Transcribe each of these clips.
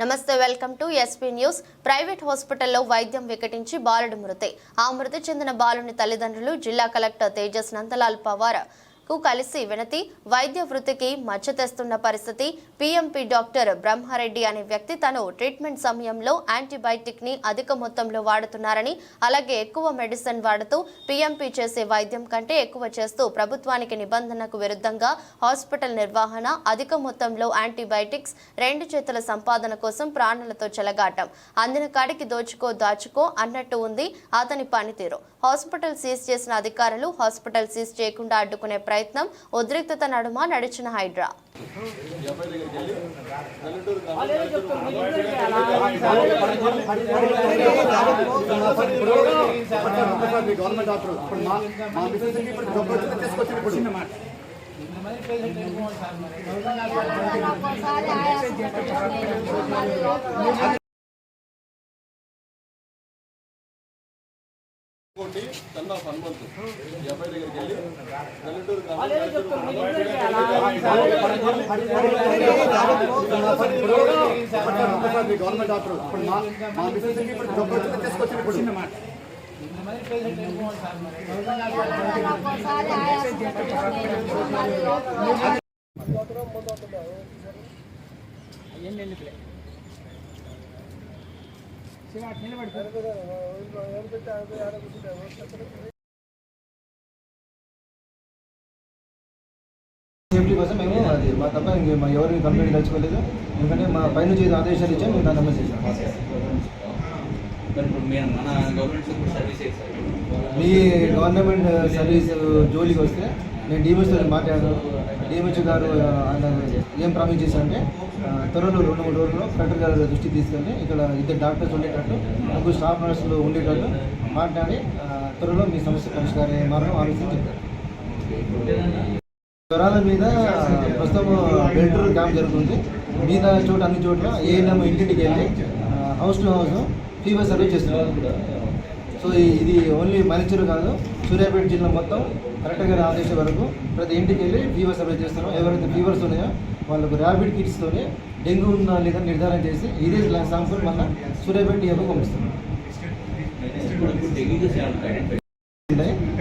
నమస్తే welcome to SP news. Private హాస్పిటల్లో వైద్యం వికటించి బాలుడు మృతి. ఆ మృతి చెందిన బాలుని తల్లిదండ్రులు జిల్లా కలెక్టర్ తేజస్ నందలాల్ పవార్ కు కలిసి వినతి వైద్య వృత్తికి మచ్చ తెస్తున్న పరిస్థితి పీఎంపీ డాక్టర్ బ్రహ్మారెడ్డి అనే వ్యక్తి తను ట్రీట్మెంట్ సమయంలో యాంటీబయాటిక్ని అధిక మొత్తంలో వాడుతున్నారని అలాగే ఎక్కువ మెడిసిన్ వాడుతూ పీఎంపీ చేసే వైద్యం కంటే ఎక్కువ చేస్తూ ప్రభుత్వానికి నిబంధనకు విరుద్ధంగా హాస్పిటల్ నిర్వహణ అధిక మొత్తంలో యాంటీబయాటిక్స్ రెండు చేతుల సంపాదన కోసం ప్రాణులతో చెలగాటం. అందిన కాడికి దోచుకో దాచుకో అన్నట్టు ఉంది అతని పనితీరు. హాస్పిటల్ సీజ్ చేసిన అధికారులు హాస్పిటల్ సీజ్ చేయకుండా అడ్డుకునే ప్రయత్నం ప్రయత్నం ఉద్రిక్తత నడుమ నడిచిన Hydraa government son of Hanumanthu ఈ అబ్బాయి దగ్గరికి వెళ్ళి నెల్లూరు గవర్నమెంట్ డాక్టర్ ఇప్పుడు మా మా మిస్సెస్కి ఇప్పుడు సేఫ్టీ కోసం మేము అది మా తప్ప ఇంక మా ఎవరిని కంప్లైంట్ తెచ్చుకోలేదు ఎందుకంటే మా పైనుంచి ఏదో ఆదేశాలు ఇచ్చాం మేము దాన్ని అమలు చేసాం మరి ఇప్పుడు మేము మన గవర్నమెంట్ ఇప్పుడు సర్వీస్ చేస్తారు మీ గవర్నమెంట్ సర్వీస్ జోలికి వస్తే నేను డిఎంహెచ్తో మాట్లాడాను. డిఎంహెచ్ గారు ఆయన ఏం ప్రామిస్ చేశారంటే త్వరలో రెండు మూడు రోజుల్లో కలెక్టర్ గారు దృష్టి తీసుకెళ్ళి ఇక్కడ ఇద్దరు డాక్టర్స్ ఉండేటట్టు ముగ్గురు స్టాఫ్ నర్సులు ఉండేటట్టు మాట్లాడి త్వరలో మీ సమస్య పరిష్కారం మార్గం ఆలోచించి త్వరాల జ్వరాల మీద ప్రస్తుతం వెంటూరు క్యాంప్ జరుగుతుంది. మీద చోట అన్ని చోట్ల ఏఎన్ఎం ఇంటింటికి వెళ్ళి house to house fever survey చేస్తున్నారు. సో ఇది ఓన్లీ మనిషిరు కాదు సూర్యాపేట జిల్లా మొత్తం కరెక్ట్గా గారి ఆదేశం వరకు ప్రతి ఇంటికి వెళ్ళి ఫీవర్ సర్వే చేస్తున్నాం ఎవరైతే ఫీవర్స్ ఉన్నాయో వాళ్ళకు ర్యాపిడ్ కిట్స్తోనే డెంగ్యూ ఉందా లేదా నిర్ధారణ చేసి ఇదే శాంపుల్ మన సూర్యాపేట టీఎఫ్ పంపిస్తున్నాం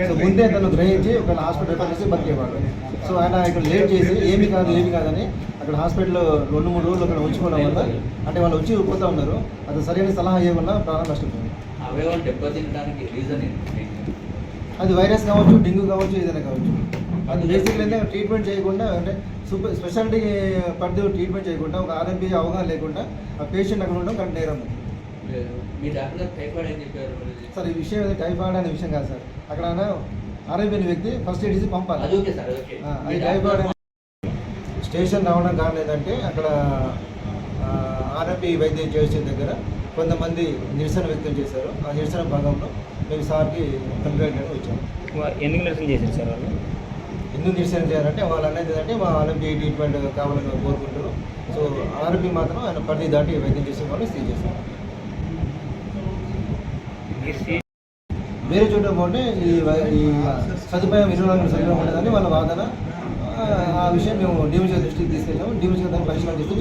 సో ముందే తను గ్రహించి ఒక హాస్పిటల్ రిఫర్ చేసి బతికేవాడు సో ఆయన ఇక్కడ లేట్ చేసి ఏమి కాదు ఏమి కాదని అక్కడ హాస్పిటల్లో రెండు మూడు రోజులు అక్కడ ఉంచుకోవడం వల్ల అంటే వాళ్ళు వచ్చి పోతా ఉన్నారు. అది సరైన సలహా ఇవ్వకుండా ప్రాణం నష్టపోయింది అవయవాలు దెబ్బతినడానికి రీజన్ ఏంటి? అది వైరస్ కావచ్చు డెంగ్యూ కావచ్చు ఏదైనా కావచ్చు. అది బేసిక్లీ అయితే ట్రీట్మెంట్ చేయకుండా అంటే సూపర్ స్పెషాలిటీ పరిధి ట్రీట్మెంట్ చేయకుండా ఒక ఆర్ఎంపీ అవగాహన లేకుండా ఆ పేషెంట్ అక్కడ ఉండడం కరెక్ట్ నేరం. మీ డాక్టర్ టైఫాయిడ్ అని చెప్పారు సార్ ఈ విషయం ఏదో టైఫాయిడ్ అనే విషయం కాదు సార్. అక్కడ అనే వ్యక్తి ఫస్ట్ ఎయిడ్ పంపాలి. అది టైఫాయిడ్ స్టేషన్ రావడం కారణం ఏంటంటే అక్కడ ఆర్ఎంపీ వైద్యం చేసే దగ్గర కొంతమంది నిరసన వ్యక్తం చేశారు. ఆ నిరసన భాగంలో మేము సార్కి కంప్లైంట్ అని వచ్చాము ఎందుకు నిరసన చేశారు సార్ వాళ్ళు? ఎందుకు నిరసన చేయాలంటే వాళ్ళు అనేది ఏంటంటే మా ఆర్ఎంపీ ట్రీట్మెంట్ కావాలని కోరుకుంటారు. సో ఆర్ఎంపీ మాత్రం ఆయన పరిధి దాటి వైద్యం చేసే వాళ్ళు సీజ్ చేస్తారు. వేరే చోట పోతే ఈ సదుపాయం ఇరవై నాలుగు సదుపాయం ఉండదని వాళ్ళ వాదన. ఆ, విషయం మేము డివిజన్ దృష్టికి తీసుకెళ్ళాము. డివిజన్ దాన్ని పరిశీలన చేస్తూ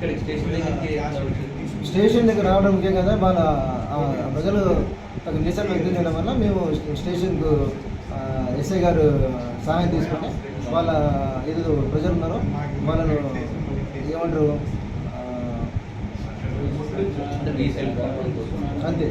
ఇక్కడ స్టేషన్ దగ్గరికి స్టేషన్ దగ్గర కదా వాళ్ళ ప్రజలు తగు నిరసన వ్యక్తం చేయడం వల్ల మేము స్టేషన్కు ఎస్ఐ గారు సహాయం తీసుకొని వాళ్ళ ఏదో ప్రజలు ఉన్నారో వాళ్ళను ఏమంటారు అంతే.